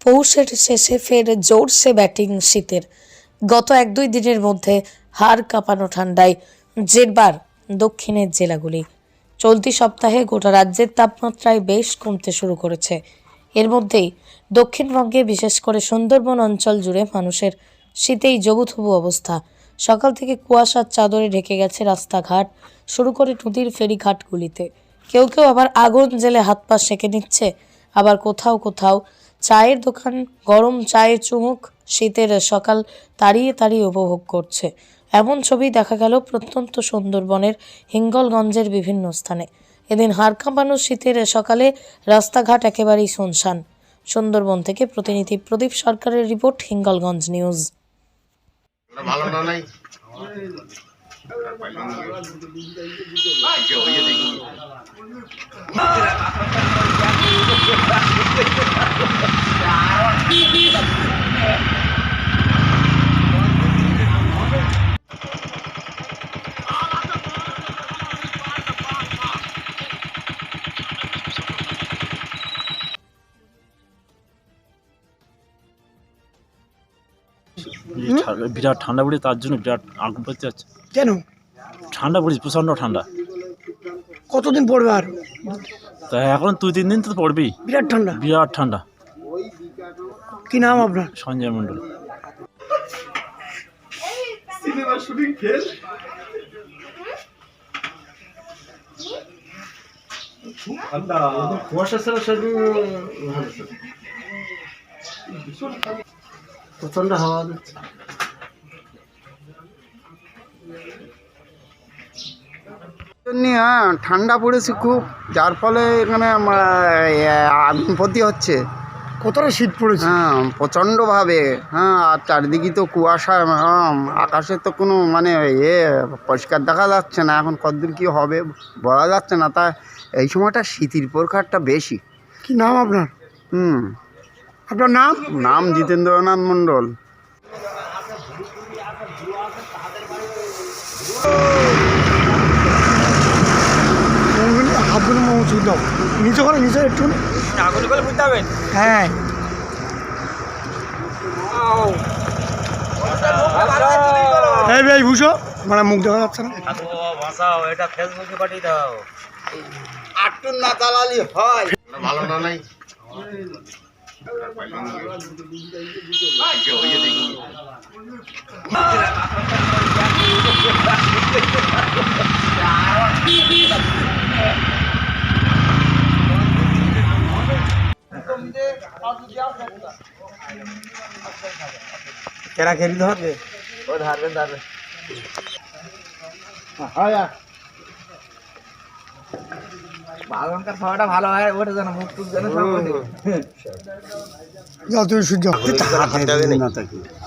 পৌষের শেষে ফের জোরসে ব্যাটিং শীতের। গত এক দুই দিনের মধ্যে হাড় কাঁপানো ঠান্ডায় জেরবার দক্ষিণের জেলাগুলি। চলতি সপ্তাহে গোটা রাজ্যের তাপমাত্রায় বেশ কমতে শুরু করেছে। এর মধ্যেই দক্ষিণবঙ্গে বিশেষ করে সুন্দরবন অঞ্চল জুড়ে মানুষের শীতেই জবুথবু অবস্থা। সকাল থেকে কুয়াশার চাদরে ঢেকে গেছে রাস্তাঘাট, শুরু করে নদীর ফেরিঘাটগুলিতে। কেউ কেউ আবার আগুন জেলে হাত পা সেঁকে নিচ্ছে, আবার কোথাও কোথাও চায়ের দোকান গরম চায়ে চুমুক শীতের সকাল তাড়িয়ে তাড়িয়ে উপভোগ করছে। এমন ছবি দেখা গেল প্রত্যন্ত সুন্দরবনের হিঙ্গলগঞ্জের বিভিন্ন স্থানে। এদিন হাড় কাঁপানো শীতের সকালে রাস্তাঘাট একেবারেই শুনশান। সুন্দরবন থেকে প্রতিনিধি প্রদীপ সরকারের রিপোর্ট হিঙ্গলগঞ্জ নিউজ। ভালো না নাই? যে বিরাট ঠান্ডা পড়ে তার জন্য বিরাট আগুন পড়তে যাচ্ছে। কেন? ঠান্ডা পড়েছে প্রচণ্ড ঠান্ডা। কতদিন পড়বে আর? তা এখন দুই তিন দিন তো পড়বেই। বিরাট ঠান্ডা? বিরাট ঠান্ডা। কি নাম আপনার? সঞ্জয় মণ্ডল। প্রচণ্ড হাওয়া দিচ্ছে। হ্যাঁ ঠান্ডা পড়েছে খুব যার ফলে এখানে আম- আগুন ক্ষতি হচ্ছে। কতটা শীত পড়েছে? হ্যাঁ প্রচণ্ডভাবে হ্যাঁ আর চারিদিকে তো কুয়াশা হ্যাঁ আকাশে তো কোনো মানে এ পরিষ্কার দেখা যাচ্ছে না। এখন কতদূর কী হবে বলা যাচ্ছে না তা এই সময়টা শীতের প্রখারটা বেশি। কি নাম আপনার? হুম। আপনার নাম? নাম জিতেন্দ্রনাথ মণ্ডল। নিচে করে নিচে একটু। হ্যাঁ। এই ভাই বুঝো মানে মুখ দেখা যাচ্ছে না। ভালো না নাই? जो ये केरा खेरी धर दे ओ धार में धार में हाँ हाँ, यार। যে হয়ে দেখি কেরা খেলি ধরবে যাও তুমি সূর্য